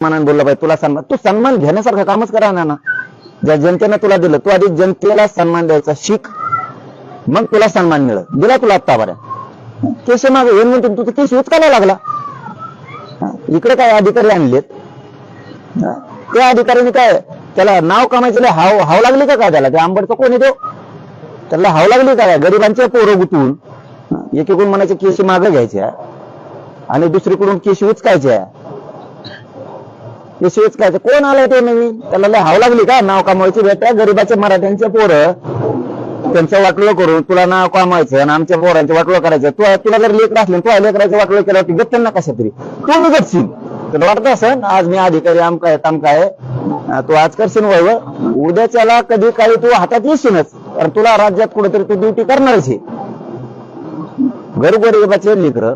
मानाने बोलला पाहिजे तुला सन्मान तू सन्मान घेण्यासारखं कामच करा ना ज्या जनतेनं तुला दिलं तू आधी जनतेला सन्मान द्यायचा शिक. मग तुला सन्मान मिळत दिला तुला आत्ता बऱ्या केस माग येऊन म्हणतो तुझं केस उचकायला लागला. इकडे काय अधिकारी आणलेत? त्या अधिकाऱ्याने काय त्याला नाव कमायचं हाव हाव लागली का काय त्याला? त्या आंबटचं कोणी देव त्याला हाव लागली काय गरिबांचे पोरं गुतून एकीकडून म्हणायचे केशी मागं घ्यायच्या. आणि दुसरीकडून केशी उचकायच्या. केशी काय? कोण आलाय ते नवीन? त्याला लय हाव लागली का? नाव कमवायची भेट. गरिबाचे मराठ्यांचे पोरं त्यांचं वाटलं करून तुला नाव कमायचं आणि आमच्या पोरांचं वाटलं करायचं. तू तुला जर लेकर असले तू लेकराचं वाटलं केलं होती गप्प ना कशा तरी तू मी गपशील तुला वाटत असं आज मी अधिकारी आम काय काम काय तू आज करशील वय उद्याच्याला कधी काही तू हातात येशीलच. कारण तुला राज्यात कुठेतरी तू ड्युटी करणारच आहे. गरीबगरीबाचे लेकर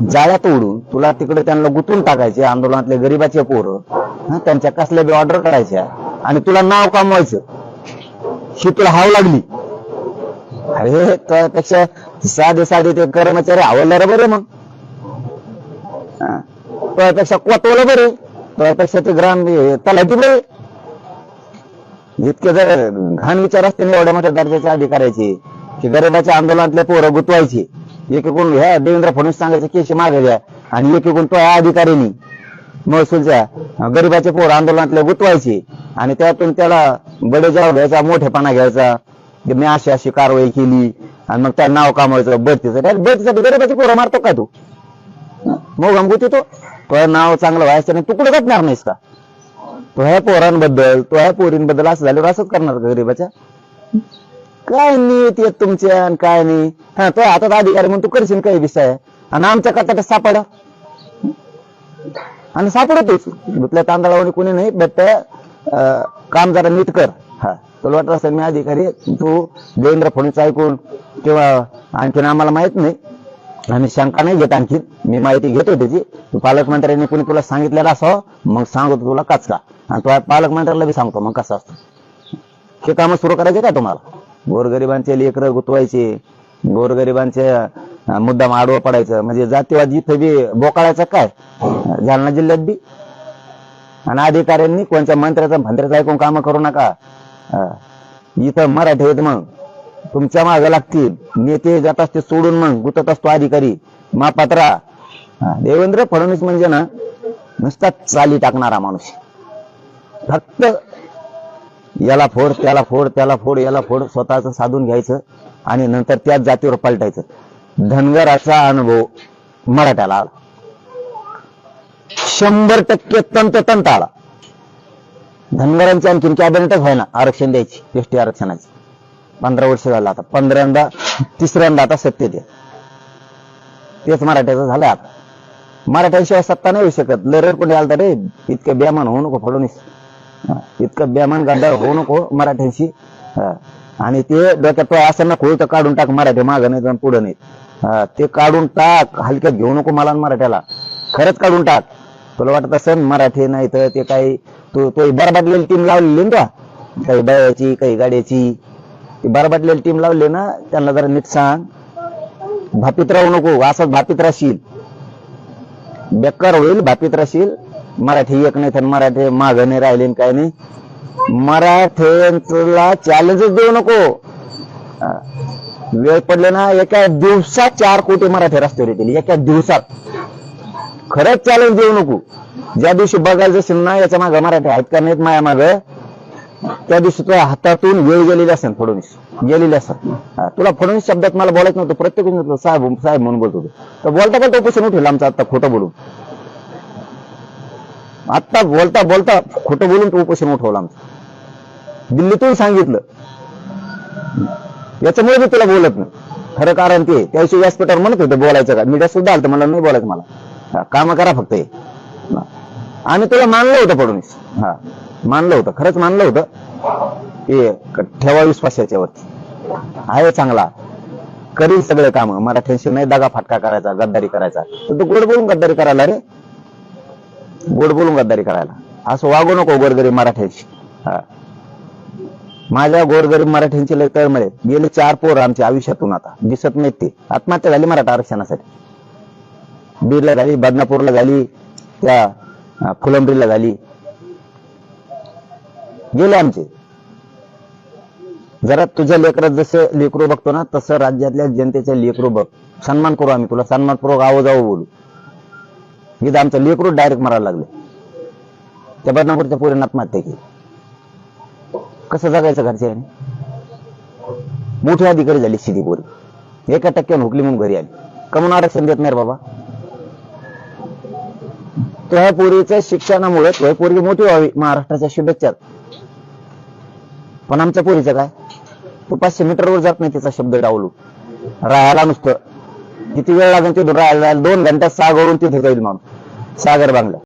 जाळ्या तोडून तुला तिकडे त्यांना गुंतून टाकायचे आंदोलनातले गरीबाचे पोरं. त्यांच्या कसल्या बी ऑर्डर करायच्या. आणि तुला नाव कमवायचं. ही तुला हाव लागली. अरे त्यापेक्षा साधे साधे ते कर्मचारी आवडणार बरे मग. हा. त्यापेक्षा कोतवलं बरे. त्यापेक्षा ते ग्राम हे तलाठी बरे. जर घाण विचार असते एवढ्या मोठ्या दर्जाच्या अधिकाऱ्याचे की गरिबाच्या आंदोलनातले पोरं गुतवायचे. एकीकडून ह्या देवेंद्र फडणवीस सांगायचं केशी मागे द्या आणि एकीकडून तो या अधिकाऱ्यांनी महसूलच्या गरीबाचे गरिबाचे पोर आंदोलनातले गुतवायचे. आणि त्यातून त्याला बडे बडेजाव घ्यायचा मोठेपणा घ्यायचा. मी अशी अशी कारवाई केली. आणि मग त्या नाव कामायचं बढतीचं. बढतीसाठी गरिबाचे पोरं मारतो का तू? मग गमगुती तो. तो नाव चांगलं व्हायचं नाही. तू कुठे घटणार नाहीस का? तो ह्या पोरांबद्दल तो ह्या पोरींबद्दल असं झाल्यावर असंच करणार का गरीबाच्या? काय नीत येत तुमच्या आणि काय नाही? हा तो हातात अधिकारी म्हणून तू करशील काही विषय? आणि आमच्या कटाट सापड. आणि सापडतोच भुतल्या तांदळावर कोणी नाही बट काम जरा नीट कर. हा तुला वाटत असेल मी अधिकारी तू देवेंद्र फडणवीस ऐकून किंवा आणखीन आम्हाला माहीत नाही. आम्ही शंका नाही घेत आणखी मी माहिती घेतो त्याची तू पालकमंत्र्यांनी कोणी तुला सांगितलेलं असावं मग सांगतो तुला कचका आणि तो पालकमंत्र्याला बी सांगतो मग कसं असतं? हे कामं सुरू करायचे का तुम्हाला? गोरगरिबांचे लेकरं गुतवायचे गोरगरिबांच्या मुद्दाम आडवं पडायचं. म्हणजे जातीवाद इथं बी बोकाळायचं काय? जालना जिल्ह्यात बी? आणि अधिकाऱ्यांनी कोणत्या मंत्र्याचं भंत्र्याचं ऐकून काम करू नका? इथं मराठी आहेत मग. तुमच्या मागे लागतील. नेते जात असते सोडून मग. गुतत असतो अधिकारी. मापात्रा देवेंद्र फडणवीस म्हणजे ना नुसता चाली टाकणारा माणूस फक्त याला फोड त्याला फोड त्याला फोड याला फोड स्वतःच साधून घ्यायचं आणि नंतर त्याच जातीवर पलटायचं. धनगराचा अनुभव मराठ्याला आला. शंभर टक्के तंततंत आला. धनगरांची आणखीन कॅबिनेटच व्हायना आरक्षण द्यायची एसटी आरक्षणाची. पंधरा वर्ष झालं आता. पंधऱ्यांदा तिसऱ्यांदा आता सत्तेत आहे. तेच मराठ्याचं झालं आता. मराठ्यांशिवाय सत्ता नाही येऊ शकत. लरड कोणी आलता रे इतकं बेमान होऊ नको फडणवीस. इतकं बेमान गद्दार होऊ नको मराठ्यांशी. आणि ते डोक्यात तो असं खोळ तर काढून टाक मराठी मागं नाही पुढं नाही ते काढून टाक हलक्यात घेऊ नको मला आणि मराठ्याला. खरंच काढून टाक. तुला वाटत असेल मराठी नाही तर ते काही तू तो बरबाटलेली टीम लावलेली ना काही बयाची काही गाड्याची. ती बरबाटलेली टीम लावली ना त्यांना जरा नीट सांग. भापीत राहू नको असंच भापीत राहशील. बेकार होईल भापीत राहशील. मराठी एक नाही तर मराठी मागं नाही राहिले काय नाही. मराठ्यांला चॅलेंजच देऊ नको. वेळ पडले ना एका दिवसात चार कोटी मराठी रस्त्यावर येतील. एका दिवसात. खरंच चॅलेंज देऊ नको. ज्या दिवशी बघायला जसेल ना याच्या मागं मराठी आहेत का नाहीत माया माग? त्या दिवशी तुझ्या हातातून वेळ गेलेली असेल फडणवीस. गेलेली असेल. तुला फडणवीस शब्दात मला बोलायचं नव्हतं प्रत्येक साहेब साहेब म्हणून बोलत होतो. तर बोलता बोलता उपोषण उठेल आमचं आता खोटं बोलून. आत्ता बोलता बोलता खोटं बोलून तो उपोषण उठवला आमचं. दिल्लीतून सांगितलं. याच्यामुळे मी तुला बोलत नाही. खरं कारण ते त्याविषयी व्यासपीठावर म्हणत होते बोलायचं का? मीडिया सुद्धा आलं मला नाही बोलायचं मला. काम करा फक्त हे. आम्ही आणि तुला मानलं होतं फडणवीस. हा मानलं होतं खरंच मानलं होतं. हे ठेवा विश्वास याच्यावरती. आहे चांगला. करील सगळे काम. मराठ्यांशी नाही दगा फाटका करायचा गद्दारी करायचा. तर तू गोड बोलून गद्दारी करायला रे? गोड बोलून गद्दारी करायला. असं वागू नको गोरगरीब मराठ्यांशी. माझ्या गोरगरीब मराठ्यांची लय तळमळे गेले चार पोर आमच्या आयुष्यातून आता. दिसत नाहीत ते. आत्महत्या झाली मराठा आरक्षणासाठी. बीडला झाली बदनापूरला झाली त्या अं, फुलंब्रीला झाली. गेले आमचे. जरा तुझ्या लेकरात जसं लेकरू बघतो ना तसं राज्यातल्या जनतेच्या लेकरू बघ. सन्मान करू आम्ही तुला. सन्मानपूर्वक आवाजावं बोलू. इथं आमचं लेकरू डायरेक्ट मारायला लागले. त्या बदनापूरच्या पोरीनं आत्महत्या केली कसं जगायचं घरच्याने मोठी अधिकारी झाली सिधी पोरी. एका टक्क्यानं हुकली म्हणून घरी आली. कमून आरक्षण देत नाही बाबा. बाबा त्या पोरीच्या शिक्षणामुळे तुझ्या पोरगी मोठी व्हावी महाराष्ट्राच्या शुभेच्छा. पण आमच्या पोरीचं काय? तू पाचशे मीटरवर जात नाही तिचा शब्द डावलू राहायला नुसतं. किती वेळ लागेल तिथून राहायला दोन घंट्यात सागरून तिथे जाईल माणूस. सागर बांगला.